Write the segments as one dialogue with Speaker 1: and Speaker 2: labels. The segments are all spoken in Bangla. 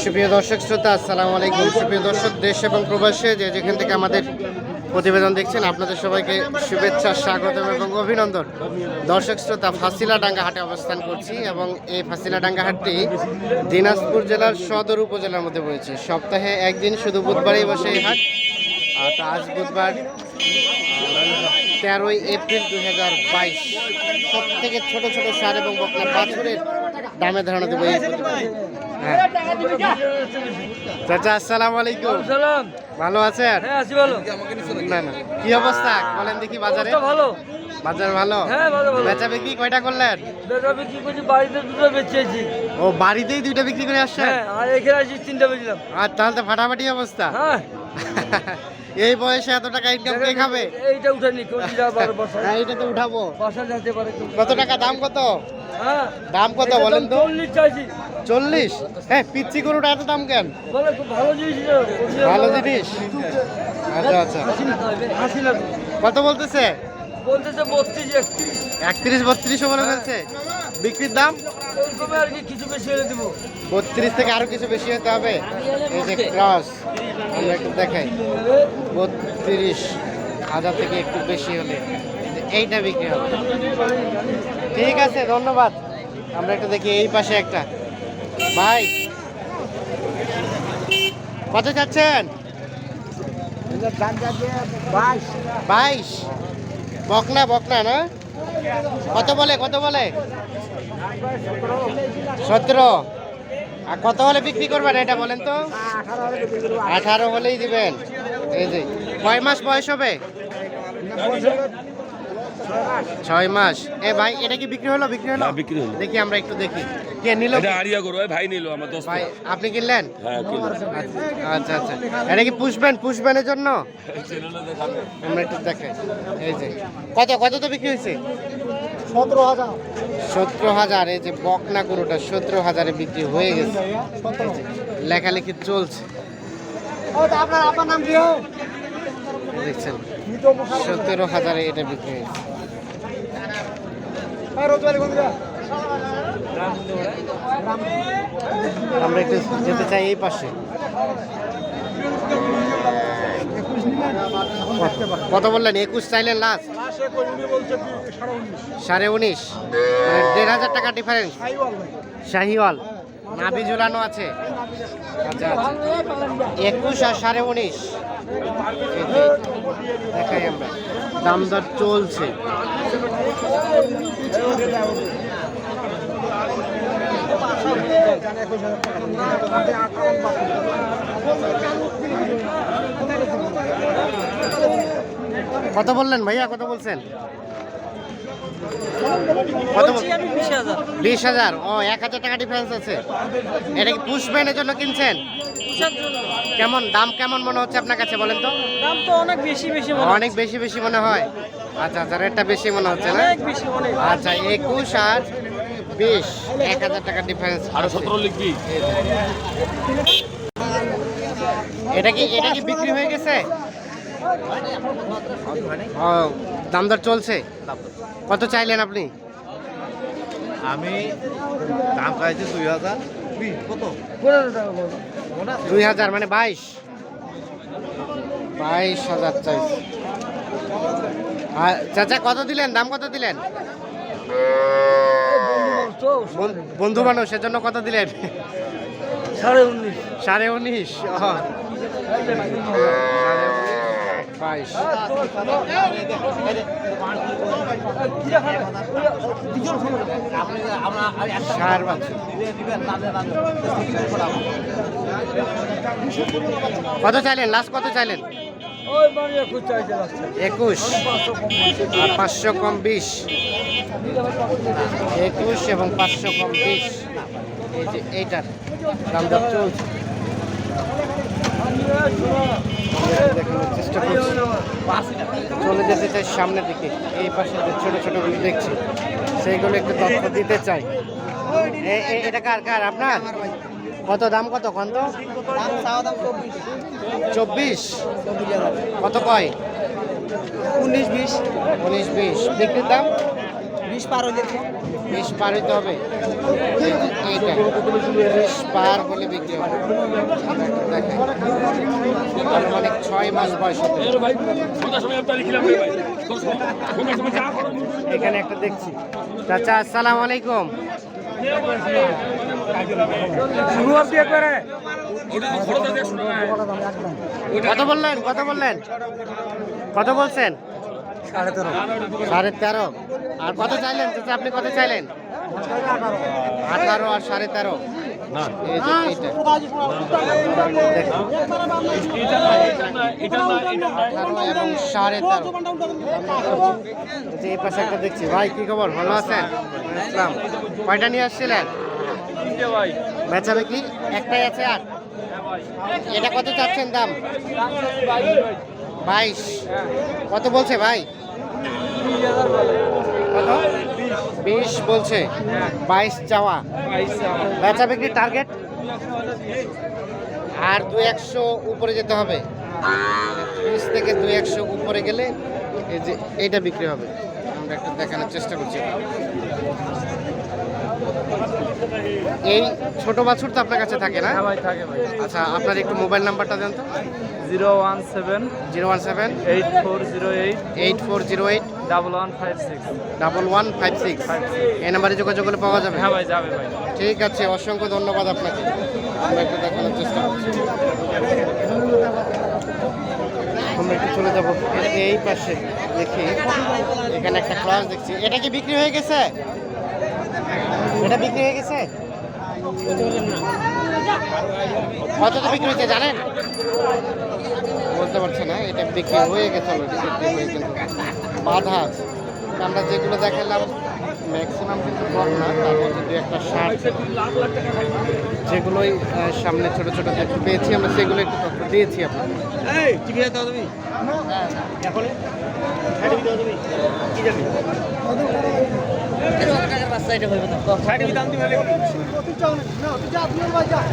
Speaker 1: সুপ্রিয় দর্শক, শ্রোতা, আসসালামু আলাইকুম। সুপ্রিয় দর্শক, দেশ এবং প্রবাসে যে যেখান থেকে আমাদের প্রতিবেদন দেখছেন, আপনাদের সবাইকে শুভেচ্ছা, স্বাগতম এবং অভিনন্দন। দর্শক, শ্রোতা ফাসিলাডাঙ্গা হাটে অবস্থান করছি এবং এই ফাসিলাডাঙ্গা হাটটি দিনাজপুর জেলার সদর উপজেলার মধ্যে রয়েছে সপ্তাহে একদিন শুধু বুধবারই বসে এই হাট। আর আজ বুধবার, তেরোই এপ্রিল দু হাজার বাইশ। সব থেকে ছোটো ছোট সার এবং বকনা বাছুরের দামে ধারণা দেবো চাচা আসসালামু আলাইকুম।
Speaker 2: সালাম।
Speaker 1: ভালো আছেন?
Speaker 2: হ্যাঁ আছি ভালো।
Speaker 1: না না। কি অবস্থা? বলেন দেখি বাজারে।
Speaker 2: ভালো।
Speaker 1: বাজার ভালো?
Speaker 2: হ্যাঁ ভালো ভালো।
Speaker 1: বেচা বিক্রি কয়টা করলেন?
Speaker 2: বিক্রি বাড়িতে দুটো বেচেছি।
Speaker 1: ও বাড়িতেই দুইটা বিক্রি করে আসছেন?
Speaker 2: হ্যাঁ আর এখানে আছি তিনটা বেচলাম।
Speaker 1: আর তাহলে তো ফাটাফাটি অবস্থা।
Speaker 2: হ্যাঁ।
Speaker 1: এই বয়সে এত টাকা ইনকাম কে খাবে?
Speaker 2: এইটা উঠানি
Speaker 1: হ্যাঁ এটা তো উঠাবো।
Speaker 2: বাসা যেতে পারে
Speaker 1: কত টাকা? দাম কত?
Speaker 2: হ্যাঁ
Speaker 1: দাম কত বলেন তো?
Speaker 2: চল্লিশ চাইছি।
Speaker 1: চল্লিশ? হ্যাঁ পিচ্ছি গরুটা এত দাম কেন?
Speaker 2: বলে খুব ভালো জিনিস
Speaker 1: ভালো জিনিস? আচ্ছা আচ্ছা। কত বলতেছে?
Speaker 2: বলতেছে বত্রিশ একত্রিশ।
Speaker 1: একত্রিশ বত্রিশও বলে ফেলছে? বিক্রির দাম?
Speaker 2: আর কি কিছু বেশি এনে দেবো।
Speaker 1: বত্রিশ থেকে আরও কিছু বেশি হতে হবে? এই যে ক্রস আমরা একটু দেখাই। বত্রিশ হাজার থেকে একটু বেশি হলে এইটা বিক্রি হবে। ঠিক আছে, ধন্যবাদ। আমরা একটু দেখি এই পাশে একটা। ভাই, কত যাচ্ছেন বাইশ। বকনা বকনা, না? কত বলে কত বলে? সতেরো। আর কত হলে বিক্রি করবেন এটা বলেন তো? আঠারো হলেই দিবেন। এই যে কয় মাস বয়স হবে? ছয় মাস। এ ভাই এটা কি বিক্রি হলো বিক্রি হলো?
Speaker 3: বিক্রি হলো।
Speaker 1: দেখি আমরা একটু দেখি। কে নিল?
Speaker 3: এটা আরিয়া গরু ভাই নিল আমার দোস্ত
Speaker 1: ভাই আপনি কিনলেন?
Speaker 3: হ্যাঁ
Speaker 1: আচ্ছা আচ্ছা। এটা কি পুষবেন পুষবেনের জন্য? আমরা একটু দেখাই এই যে কত কত তো বিক্রি হয়েছে?
Speaker 4: সতেরো হাজার।
Speaker 1: সতেরো হাজার এই যে বকনা গরুটা সতেরো হাজারে বিক্রি হয়ে গেছে। লেখালেখি চলছে।
Speaker 4: আপনার আপনার নাম কি
Speaker 1: দেখছেন সতেরো হাজারে এটা বিক্রি হয়েছে আমরা একটু যেতে চাই এই পাশে। কত বললেন? একুশ চাইলেন লাস্ট সাড়ে উনিশ। মানে দেড় হাজার টাকা ডিফারেন্স শাহিওয়াল। নাভি ঝুলানো আছে? আচ্ছা আচ্ছা। একুশ আর সাড়ে উনিশ। দেখাই আমরা। দাম দর চলছে। কত বললেন ভাইয়া? কত বলছেন? বিশ হাজার। ও এক হাজার টাকা ডিফারেন্স আছে। এটা কি পুষবেনের জন্য কিনছেন? কেমন দাম কেমন মনে হচ্ছে আপনার কাছে বলেন তো?
Speaker 2: দাম তো অনেক বেশি বেশি
Speaker 1: অনেক বেশি বেশি মনে হয়। আচ্ছা আচ্ছা রেটটা বেশি মনে হচ্ছে না?
Speaker 2: বেশি অনেক
Speaker 1: আচ্ছা একুশ আর বিশ এক হাজার টাকা ডিফারেন্স
Speaker 3: আরও সতেরো লিখবি?
Speaker 1: এটা কি এটা কি বিক্রি হয়ে গেছে? ও দাম চলছে? কত চাইলেন আপনি?
Speaker 4: আমি দাম চাইছি দুই হাজার। কত?
Speaker 1: দুই হাজার মানে বাইশ। বাইশ হাজার চাইছে। চাচা কত দিলেন? দাম কত দিলেন? বন্ধু মানুষ সেজন্য কত দিলেন?
Speaker 2: সাড়ে উনিশ।
Speaker 1: সাড়ে উনিশ ও। সাড়ে উনিশ, বাইশ সার কত চাইলেন? লাস্ট কত চাইলেন?
Speaker 2: মানে একুশ
Speaker 1: আর পাঁচশো কম বিশ। একুশ এবং পাঁচশো কম বিশ। এই যে এইটার দাম চলছে। চেষ্টা করছি চলে যেতে চাই সামনের দিকে। এই পাশে যে ছোট ছোটগুলো দেখছি, সেইগুলো একটু তথ্য দিতে চাই। এটা কার কার? আপনার? কত দাম, কত? কত? চব্বিশ। কত কয়?
Speaker 4: উনিশ, বিশ।
Speaker 1: উনিশ, বিশ। বিক্রির দাম?
Speaker 4: বিশ পার
Speaker 1: বিশ পার হইতে হবে। এইটা। ত্রিশ পার হলে বিক্রি হবে। দেখেন। ছয় মাস বয়স এখানে একটা দেখছি। চাচা, আসসালামু আলাইকুম। কত বললেন কত বললেন। কত বলছেন?
Speaker 2: সাড়ে তেরো।
Speaker 1: সাড়ে তেরো। আর কত চাইলেন? চাচা আপনি কত চাইলেন? আঠারো আর সাড়ে তেরো। এবং সাড়ে তেরো। এই পাশে একটা দেখছি। ভাই কি খবর? ভালো আছেন? ইসলাম কয়টা নিয়ে আসছিলেন? বেচা বিক্রি? একটাই আছে আর? এটা কত চাচ্ছেন দাম? বাইশ। কত বলছে ভাই? বিশ বলছে, বাইশ চাওয়া। বেচা বিক্রি টার্গেট আর দু একশো উপরে যেতে হবে। বিশ থেকে দু একশো উপরে গেলে এই যে এইটা বিক্রি হবে। আমরা একটু দেখানোর চেষ্টা করছি। এই ছোট বাছুর তো আপনার কাছে থাকে না?
Speaker 2: হ্যাঁ ভাই থাকে ভাই।
Speaker 1: আচ্ছা আপনার একটু মোবাইল নাম্বারটা দেন তো।
Speaker 2: Zero one seven
Speaker 1: zero one seven
Speaker 2: eight four zero eight
Speaker 1: eight four zero eight
Speaker 2: double one five six.
Speaker 1: Double one five six. এই নাম্বারে যোগাযোগ করলে পাওয়া যাবে?
Speaker 2: হ্যাঁ ভাই যাবে ভাই।
Speaker 1: ঠিক আছে অসংখ্য ধন্যবাদ আপনাকে। আমরা একটু দেখানোর চেষ্টা করছি। আমরা একটু চলে যাব। এই পাশে দেখি এখানে একটা ক্লাস দেখছি। এটা কি বিক্রি হয়ে গেছে? এটা বিক্রি হয়ে গেছে? কত তো বিক্রি হয়েছে জানেন? বলতে পারছে না এটা বিক্রি হয়ে গেছে হয়ে বাধা আছে। আমরা যেগুলো দেখালাম ম্যাক্সিমাম কিন্তু কম না তার মধ্যে দু একটা শার্ট যেগুলোই সামনে ছোট ছোট দেখতে পেয়েছি আমরা সেগুলো একটু তথ্য দিয়েছি আপনাকে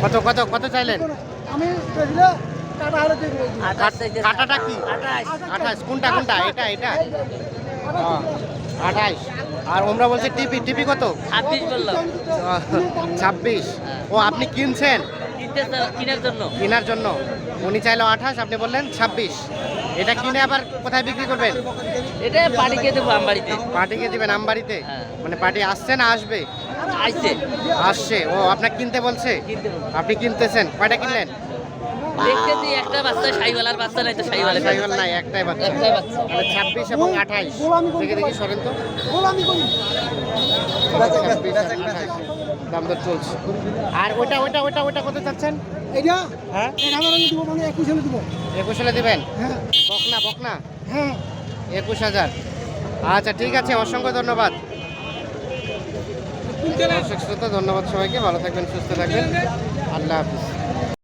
Speaker 1: কত কত কত চাইলেন?
Speaker 4: আমি
Speaker 1: কাটাটা কি? আঠাশ। কোনটা কোনটা? এটা এটা? আঠাশ। আর ওমরা বলছে টিপি টিপি কত?
Speaker 5: ছাব্বিশ
Speaker 1: ছাব্বিশ। ও আপনি কিনছেন?
Speaker 5: কিনার জন্য।
Speaker 1: কেনার জন্য। উনি চাইলো আঠাশ আপনি বললেন ছাব্বিশ। এটা কিনে আবার কোথায় বিক্রি করবেন?
Speaker 5: এটা পাটিকে দেবো আমবাড়িতে।
Speaker 1: পার্টিকে দিবেন আমবাড়িতে?
Speaker 5: হ্যাঁ।
Speaker 1: মানে পার্টি আসছে না আসবে?
Speaker 5: আসছে।
Speaker 1: আসছে। ও আপনাকে কিনতে বলছে?
Speaker 5: কিনতে বলছে।
Speaker 1: আপনি কিনতেছেন। কয়টা কিনলেন?
Speaker 5: দেখতেছি একটা বাচ্চা সাইওয়ালার বাচ্চা নাই তো সাইওয়ালা
Speaker 1: সাইকেল নাই একটাই বাচ্চা।
Speaker 5: একটাই বাচ্চা।
Speaker 1: তাহলে ছাব্বিশ এবং আঠাইশ। দেখে দেখি সরেন তো।
Speaker 4: আমি করি।
Speaker 1: দাম দর চলছে। আর ওইটা ওইটা ওইটা ওইটা কত চাচ্ছেন?
Speaker 4: এটা?
Speaker 1: হ্যাঁ?
Speaker 4: এক হাজার আমি দিব মানে একুশ হলে দিব।
Speaker 1: একুশ হলে দিবেন?
Speaker 4: হ্যাঁ।
Speaker 1: বকনা বকনা?
Speaker 4: হ্যাঁ।
Speaker 1: একুশ হাজার আচ্ছা ঠিক আছে অসংখ্য ধন্যবাদ। শ্রোতা ধন্যবাদ সবাইকে। ভালো থাকবেন সুস্থ থাকবেন। আল্লাহ হাফিজ।